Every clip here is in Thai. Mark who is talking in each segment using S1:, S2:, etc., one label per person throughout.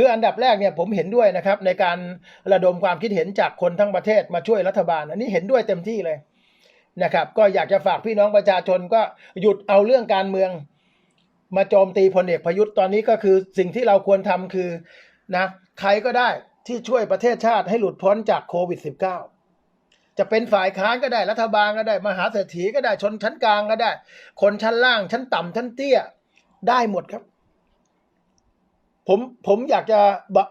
S1: คืออันดับแรกเนี่ยผมเห็นด้วยนะครับในการระดมความคิดเห็นจากคนทั้งประเทศมาช่วยรัฐบาล อันนี้เห็นด้วยเต็มที่เลยนะครับ ก็อยากจะฝากพี่น้องประชาชนก็หยุดเอาเรื่องการเมือง มาโจมตีพลเอกประยุทธ์ตอนนี้ก็คือสิ่งที่เราควรทำคือนะใครก็ได้ที่ช่วยประเทศชาติให้หลุดพ้นจากโควิด -19 จะเป็นฝ่ายค้านก็ได้รัฐบาลก็ได้ มหาเศรษฐีก็ได้ชนชั้นกลางก็ได้ คนชั้นล่างชั้นต่ำชั้นเตี้ยได้หมดครับ ผมผมอยากจะ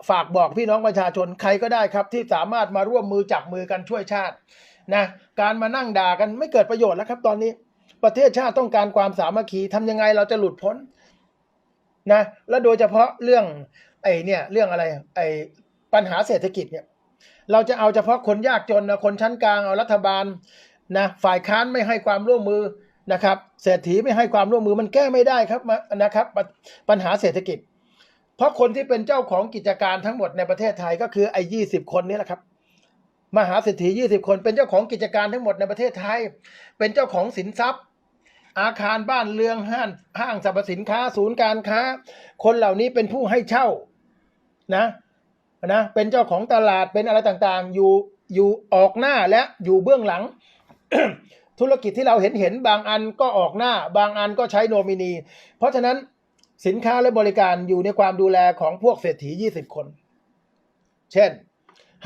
S1: ฝากบอกพี่น้องประชาชนใครก็ได้ครับ ที่สามารถมาร่วมมือจับมือกันช่วยชาตินะการมานั่งด่ากันไม่เกิดประโยชน์แล้วครับ ตอนนี้ประเทศชาติต้องการความสามัคคีทำยังไงเราจะหลุดพ้นนะและโดยเฉพาะเรื่องไอ้เนี่ยเรื่องอะไรไอ้ปัญหาเศรษฐกิจเนี่ยเราจะเอาเฉพาะคนยากจนนะคนชั้นกลางเอารัฐบาลนะฝ่ายค้านไม่ให้ความร่วมมือนะครับเศรษฐีไม่ให้ความร่วมมือมันแก้ไม่ได้ครับนะครับปัญหาเศรษฐกิจ เพราะคนที่เป็นเจ้าของกิจการทั้งหมดในประเทศไทยก็คือไอ้ยี่สิบคนนี้แหละครับ มหาเศรษฐียี่สิบคน เป็นเจ้าของกิจการทั้งหมดในประเทศไทย เป็นเจ้าของสินทรัพย์ อาคารบ้านเรืองห้างห้างสรรพสินค้าศูนย์การค้า คนเหล่านี้เป็นผู้ให้เช่านะนะเป็นเจ้าของตลาดเป็นอะไรต่างๆ อยู่อยู่ออกหน้าและอยู่เบื้องหลัง ธุรกิจที่เราเห็นเห็นบางอันก็ออกหน้า บางอันก็ใช้โนมินี เพราะฉะนั้น สินค้าและบริการอยู่ในความดูแลของพวกเศรษฐี 20 คน เช่น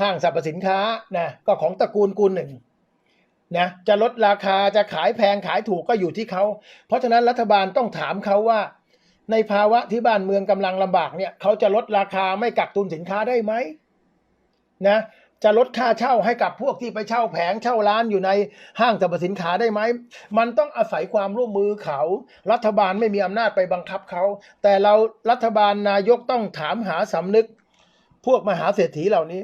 S1: ห้างสรรพสินค้านะก็ของตระกูลกูลหนึ่งนะจะลดราคาจะขายแพงขายถูกก็อยู่ที่เขา เพราะฉะนั้นรัฐบาลต้องถามเขาว่า ในภาวะที่บ้านเมืองกำลังลำบากเนี่ยเขาจะลดราคาไม่กักตุนสินค้าได้ไหมนะ จะลดค่าเช่าให้กับพวกที่ไปเช่าแผงเช่าร้านอยู่ในห้างสรรพสินค้าได้ไหม มันต้องอาศัยความร่วมมือเขา รัฐบาลไม่มีอำนาจไปบังคับเขา แต่เรารัฐบาลนายกต้องถามหาสำนึก พวกมหาเศรษฐีเหล่านี้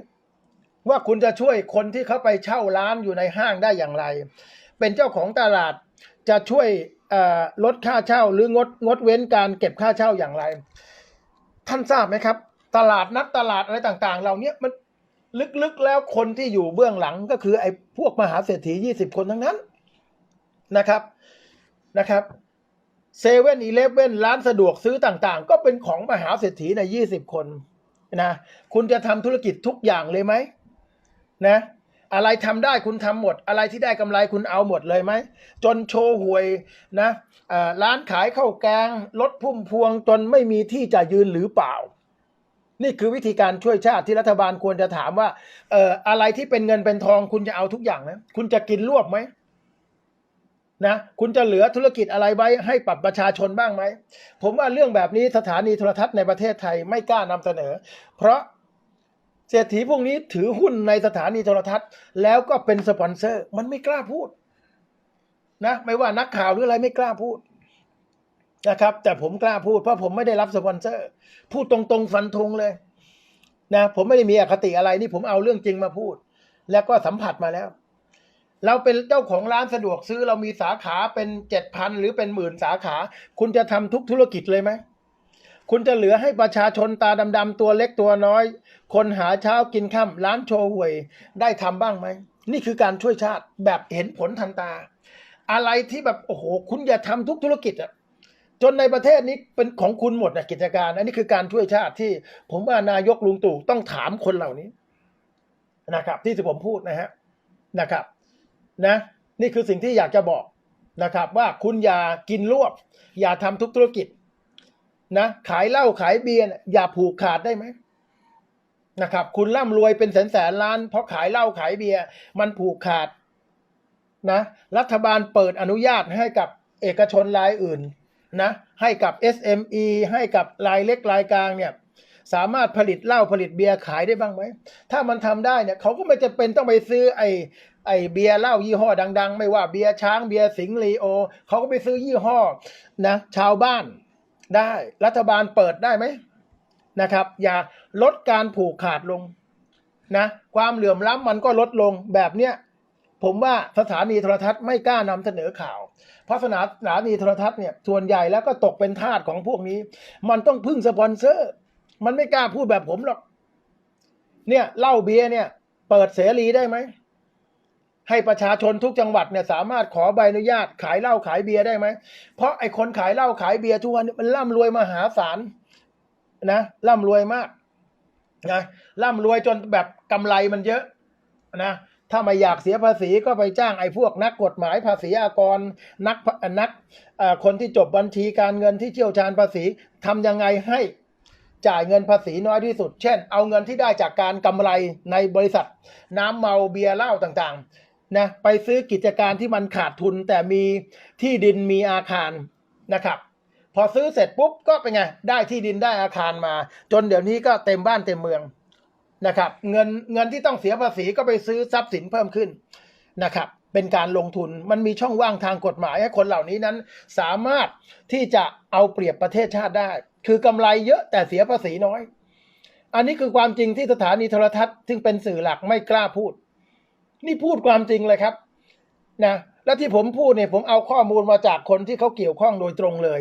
S1: ว่าคุณจะช่วยคนที่เขาไปเช่าร้านอยู่ในห้างได้อย่างไร เป็นเจ้าของตลาดจะช่วยลดค่าเช่าหรืองดงดเว้นการเก็บค่าเช่าอย่างไร ท่านทราบไหมครับ ตลาดนัดตลาดอะไรต่างๆ เหล่านี้มัน ลึกๆแล้วคนที่อยู่เบื้องหลังก็คือไอ้พวกมหาเศรษฐียี่สิบคนทั้งนั้นนะครับนะครับเซเว่นอีเลฟเว่นร้านสะดวกซื้อต่างๆ ก็เป็นของมหาเศรษฐีในยี่สิบคนนะคุณจะทำธุรกิจทุกอย่างเลยไหมนะอะไรทำได้คุณทำหมด อะไรที่ได้กำไรคุณเอาหมดเลยไหม จนโชว์หวยนะอ่าร้านขายข้าวแกงรถพุ่มพวงจนไม่มีที่จะยืนหรือเปล่า นี่คือวิธีการช่วยชาติที่รัฐบาลควรจะถามว่า เอ่ออะไรที่เป็นเงินเป็นทองคุณจะเอาทุกอย่างนะคุณจะกินรวบไหมนะคุณจะเหลือธุรกิจอะไรไว้ให้ปรับประชาชนบ้างไหม ผมว่าเรื่องแบบนี้สถานีโทรทัศน์ในประเทศไทยไม่กล้านำเสนอ เพราะเศรษฐีพวกนี้ถือหุ้นในสถานีโทรทัศน์ แล้วก็เป็นสปอนเซอร์ มันไม่กล้าพูดนะไม่ว่านักข่าวหรืออะไรไม่กล้าพูด นะครับ แต่ผมกล้าพูดเพราะผมไม่ได้รับสปอนเซอร์ พูดตรงๆฟันธงเลยนะผมไม่ได้มีอคติอะไรนี่ผมเอาเรื่องจริงมาพูด แล้วก็สัมผัสมาแล้ว เราเป็นเจ้าของร้านสะดวกซื้อเรามีสาขาเป็นเจ็ดพันหรือเป็นหมื่นสาขา คุณจะทำทุกธุรกิจเลยไหมคุณจะเหลือให้ประชาชนตาดำๆตัวเล็กตัวน้อย คนหาเช้ากินค่ำร้านโชว์หวยได้ทำบ้างไหม นี่คือการช่วยชาติแบบเห็นผลทันตา อะไรที่แบบโอ้โห คุณอย่าทำทุกธุรกิจอะ จนในประเทศนี้เป็นของคุณหมดนะกิจการ อันนี้คือการช่วยชาติที่ ผมว่านายกลุงตู่ต้องถามคนเหล่านี้นะครับ ที่ที่ผมพูดนะฮะนะครับ นะ นี่คือสิ่งที่อยากจะบอกนะครับ ว่าคุณอย่ากินรวบ อย่าทำทุกธุรกิจ นะ ขายเหล้าขายเบียร์อย่าผูกขาดได้ไหมนะครับ คุณร่ำรวยเป็นแสนแสนล้าน เพราะขายเหล้าขายเบียร์มันผูกขาดนะ รัฐบาลเปิดอนุญาตให้กับเอกชนรายอื่น นะให้กับ SME ให้กับรายเล็กรายกลางเนี่ยสามารถผลิตเหล้าผลิตเบียร์ขายได้บ้างไหม ถ้ามันทำได้เนี่ยเขาก็ไม่จะเป็นต้องไปซื้อไอ้ไอ้เบียร์เหล้ายี่ห้อดัง ๆ ไม่ว่าเบียร์ช้างเบียร์สิงห์ลีโอเขาก็ไปซื้อยี่ห้อนะชาวบ้านได้รัฐบาลเปิดได้ไหมนะครับ อย่าลดการผูกขาดลงนะความเหลื่อมล้ำมันก็ลดลงแบบเนี้ย ผมว่าสถานีโทรทัศน์ไม่กล้านำเสนอข่าว เพราะสถานีโทรทัศน์เนี่ยส่วนใหญ่แล้วก็ตกเป็นทาสของพวกนี้ มันต้องพึ่งสปอนเซอร์ มันไม่กล้าพูดแบบผมหรอก เนี่ยเหล้าเบียร์เนี่ย เปิดเสรีได้ไหม ให้ประชาชนทุกจังหวัดเนี่ยสามารถขอใบอนุญาตขายเหล้าขายเบียร์ได้ไหม เพราะไอ้คนขายเหล้าขายเบียร์ทุกวันมันร่ำรวยมหาศาลนะร่ำรวยมากนะร่ำรวยจนแบบกำไรมันเยอะนะ ถ้าไม่อยากเสียภาษีก็ไปจ้างไอ้พวกนักกฎหมายภาษีอากร นักนักคนที่จบบัญชีการเงินที่เชี่ยวชาญภาษีทำยังไงให้จ่ายเงินภาษีน้อยที่สุด เช่น เอาเงินที่ได้จากการกำไรในบริษัท น้ำเมาเบียร์เหล้าต่างๆนะไปซื้อกิจการที่มันขาดทุนแต่มีที่ดินมีอาคารนะครับพอซื้อเสร็จปุ๊บก็เป็นไงได้ที่ดินได้อาคารมา จนเดี๋ยวนี้ก็เต็มบ้านเต็มเมือง นะครับ เงินเงินที่ต้องเสียภาษีก็ไปซื้อทรัพย์สินเพิ่มขึ้นนะครับ เป็นการลงทุนมันมีช่องว่างทางกฎหมายให้คนเหล่านี้นั้น สามารถที่จะเอาเปรียบประเทศชาติได้ คือกำไรเยอะแต่เสียภาษีน้อย อันนี้คือความจริงที่สถานีโทรทัศน์ซึ่งเป็นสื่อหลักไม่กล้าพูด นี่พูดความจริงเลยครับนะและที่ผมพูดเนี่ยผมเอาข้อมูลมาจากคนที่เขาเกี่ยวข้องโดยตรงเลย